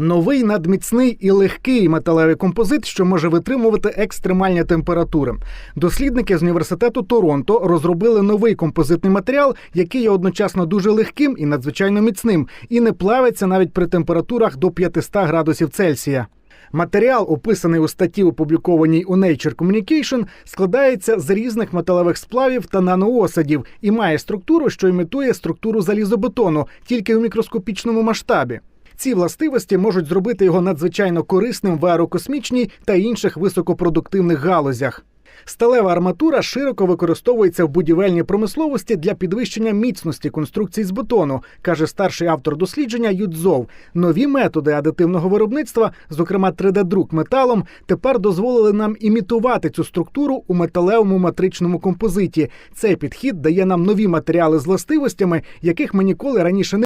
Новий надміцний і легкий металевий композит, що може витримувати екстремальні температури. Дослідники з університету Торонто розробили новий композитний матеріал, який є одночасно дуже легким і надзвичайно міцним, і не плавиться навіть при температурах до 500 градусів Цельсія. Матеріал, описаний у статті, опублікованій у Nature Communication, складається з різних металевих сплавів та наноосадів і має структуру, що імітує структуру залізобетону, тільки у мікроскопічному масштабі. Ці властивості можуть зробити його надзвичайно корисним в аерокосмічній та інших високопродуктивних галузях. Сталева арматура широко використовується в будівельній промисловості для підвищення міцності конструкцій з бетону, каже старший автор дослідження Юдзов. Нові методи адитивного виробництва, зокрема 3D-друк металом, тепер дозволили нам імітувати цю структуру у металевому матричному композиті. Цей підхід дає нам нові матеріали з властивостями, яких ми ніколи раніше не